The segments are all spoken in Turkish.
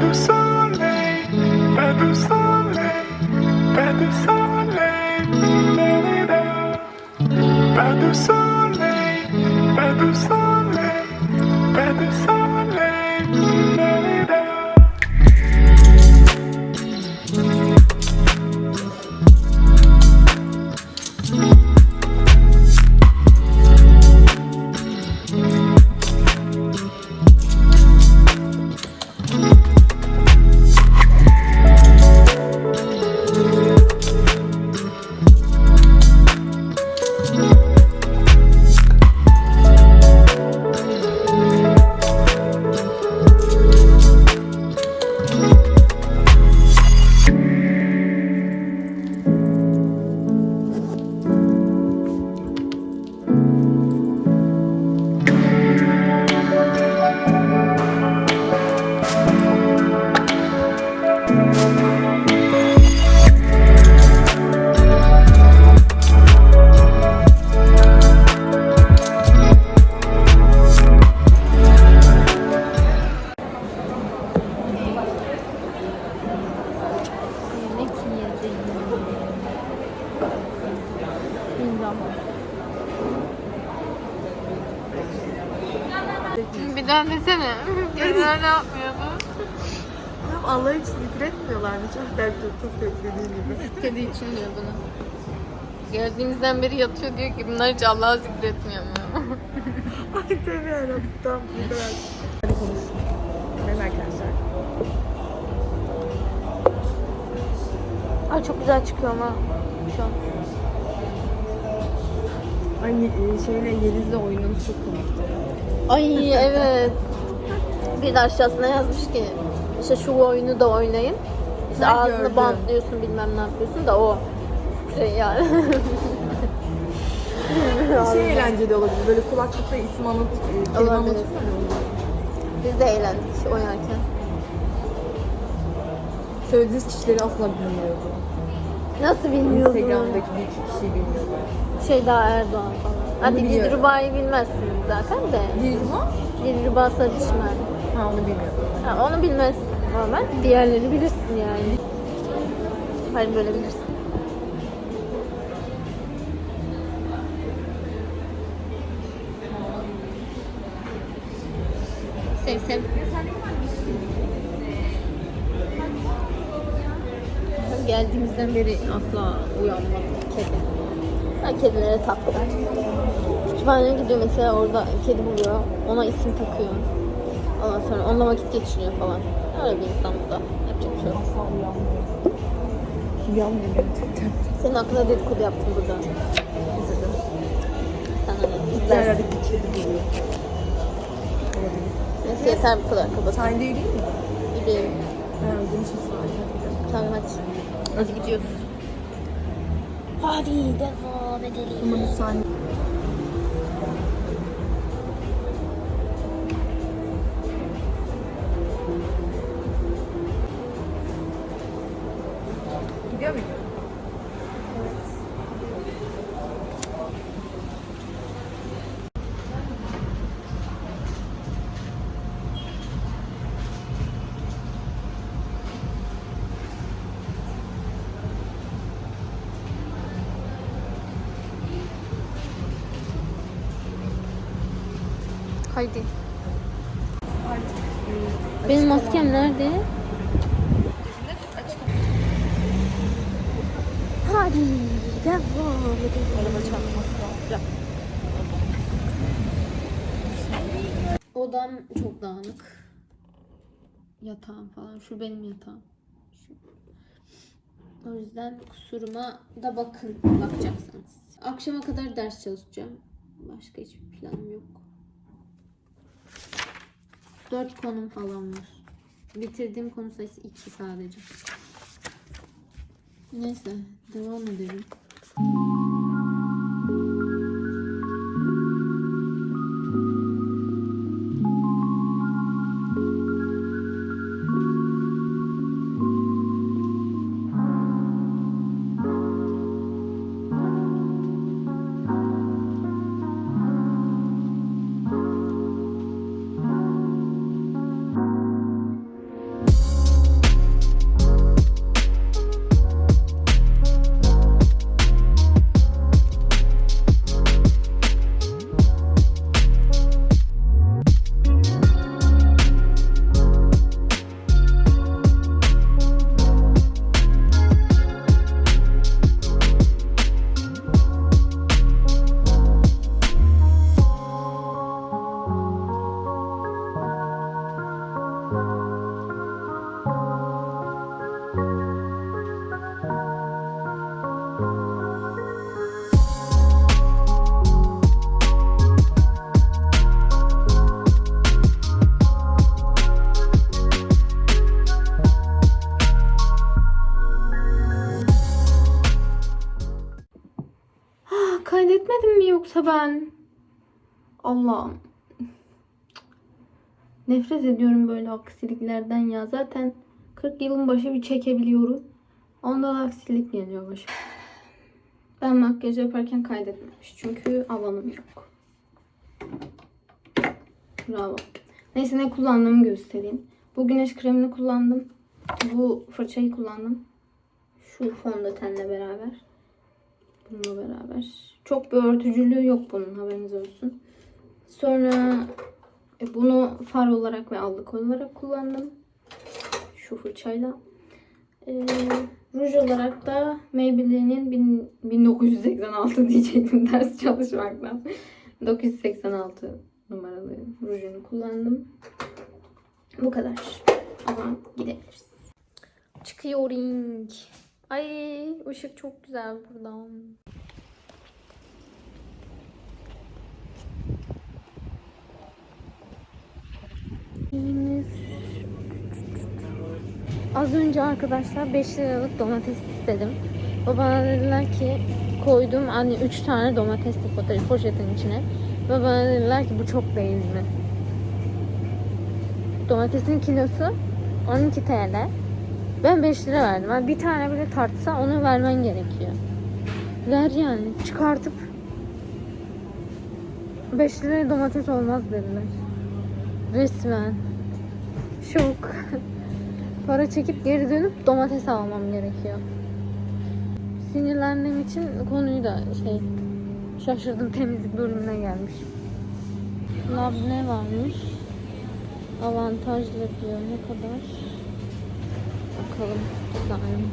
de soleil, pas de soleil, pas de soleil, pas de soleil, pas de soleil, pas de soleil, Daha desene. Gözler ne yapmıyordu? Allah için zikir etmiyorlar mı? Çok dert yoktu söylediğin gibi. Kedi için diyor bunu. Geldiğimizden beri yatıyor diyor ki bunlar hiç Allah'ı zikretmiyor mu? Ay tabii yarabbim. Tamam bu kadar. Hadi konuş. Merhaba arkadaşlar. Ay çok güzel çıkıyor ama şu an. Ay e, şeyle Yeliz'le oyunumuz çok komikti. Ay evet. Bir de aşağısına yazmış ki işte şu oyunu da oynayın. İşte Ben ağzını gördüm. bantlıyorsun bilmem ne yapıyorsun da o şey yani. Şey eğlenceli olabilir. Böyle kulaklıkla isim anlat, e, kelime onlar. Biz de eğlendik oynarken. Söylediğiniz kişileri asla bilmiyordu. Nasıl bilmiyordun? Instagram'daki bir iki kişiyi bilmiyordu. Şey daha Erdoğan falan. Hadi biliyorum. Dilruba'yı bilmezsiniz zaten de. Dilma? Dilruba Sarıçmen. Ha onu bilmiyordum. Ha, onu bilmezsin normal. Diğerlerini bilirsin yani. Hani böyle bilirsin. Sev sev. Geldiğimizden beri asla uyanmadı kedi. Ben kedilere taktım. Kütüphaneye gidiyor mesela orada kedi buluyor. Ona isim takıyor. Ondan sonra onunla vakit geçiriyor falan. Öyle bir insan bu da. Yapacak bir şey yok. Uyanmıyor. Gerçekten. Senin hakkında dedikodu yaptım burada. Sana ne? Bir İzlersin. arada bir kedi buluyor. Olabilir. Neyse yeter bu kadar kapat. Sen değil mi? Gidelim. Ben özlemişim sadece. Tamam hadi. Hadi gidiyoruz. Hadi devam edelim. Ama sahne... Haydi. Benim maskem nerede? Hadi devam edelim. Odam çok dağınık. Yatağım falan. Şu benim yatağım. Şu. O yüzden kusuruma da bakın bakacaksınız. Akşama kadar ders çalışacağım. Başka hiçbir planım yok. Dört konum falan var. Bitirdiğim konu sayısı iki sadece. Neyse devam edelim. Yoksa ben Allah'ım nefret ediyorum böyle aksiliklerden ya. Zaten 40 yılın başı bir çekebiliyorum. Onda da aksilik geliyor başıma. Ben makyaj yaparken kaydetmemiş. Çünkü alanım yok. Bravo. Neyse ne kullandığımı göstereyim. Bu güneş kremini kullandım. Bu fırçayı kullandım. Şu fondötenle beraber. Bununla beraber. Çok bir örtücülüğü yok bunun haberiniz olsun. Sonra e, bunu far olarak ve allık olarak kullandım. Şu fırçayla. Ee, ruj olarak da Maybelline'in bin- 1986 diyecektim ders çalışmaktan. 986 numaralı rujunu kullandım. Bu kadar. Ama gidebiliriz. Çıkıyor ring. Ay ışık çok güzel buradan. Az önce arkadaşlar 5 liralık domates istedim. Babana dediler ki koydum hani 3 tane domatesli potaje poşetin içine. Ve bana dediler ki bu çok değil mi? Domatesin kilosu 12 TL. Ben 5 lira verdim. Yani bir tane bile tartsa onu vermen gerekiyor. Ver yani. Çıkartıp 5 liraya domates olmaz dediler. Resmen. Şok. Para çekip geri dönüp domates almam gerekiyor. Sinirlendiğim için konuyu da şey şaşırdım temizlik bölümüne gelmiş. Lab ne varmış? Avantajlı diyor ne kadar? Bakalım bir saniye.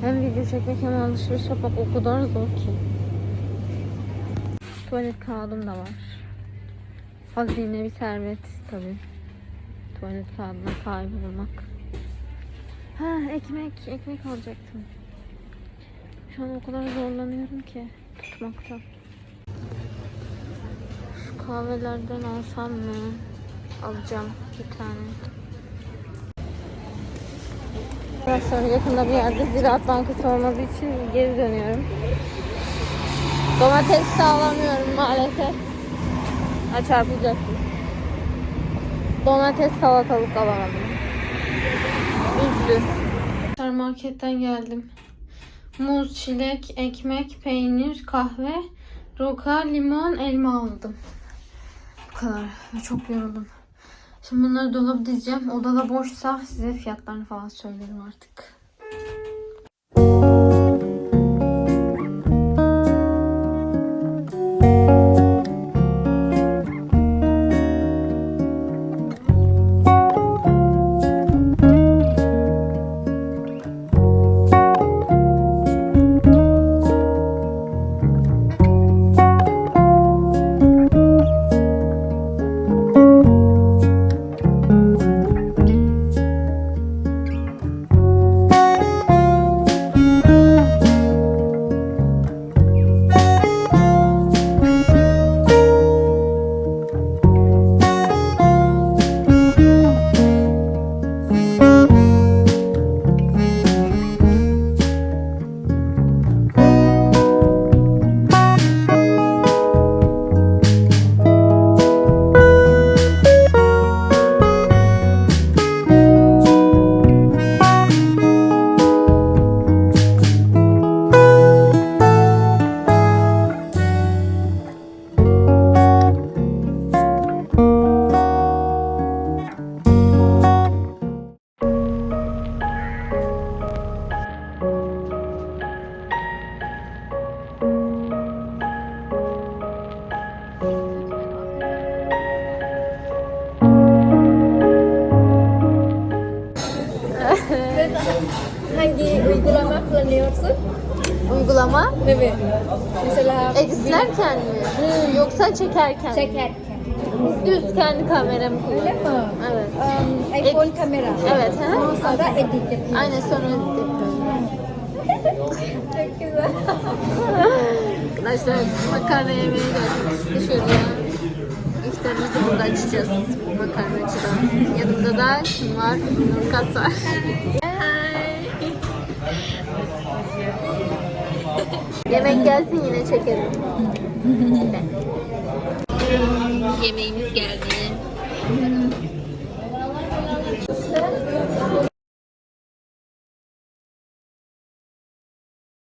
Hem video çekmek hem alışveriş yapmak o kadar zor ki. Tuvalet kağıdım da var. Hazine bir servet tabii. Tuvalet kağıdına sahip olmak. Ha ekmek, ekmek alacaktım. Şu an o kadar zorlanıyorum ki tutmakta. Şu kahvelerden alsam mı? Alacağım bir tane. Sonra yakında bir yerde Ziraat Bankası olmadığı için geri dönüyorum. Domates de alamıyorum maalesef. Ha çarpılacaktım. Domates salatalık alamadım. Üzdü. Marketten geldim. Muz, çilek, ekmek, peynir, kahve, roka, limon, elma aldım. Bu kadar. Çok yoruldum. Şimdi bunları dolaba dizeceğim. Odada boşsa size fiyatlarını falan söylerim artık. Editlerken mi? Yoksa çekerken mi? çekerken. Düz kendi kameramı Öyle kullanıyorum. mi? Evet. Um, iPhone Edit. kamera. Evet. He? Sonra edit yapıyorsun. Aynen sonra edit yapıyorum. Çok güzel. Arkadaşlar makarna yemeğe geldik. Dışarıya. İftarımızı burada açacağız. Makarnacıdan. Yanımda da kim var? Nurkas var. Yemek gelsin yine çekerim. Yemeğimiz geldi.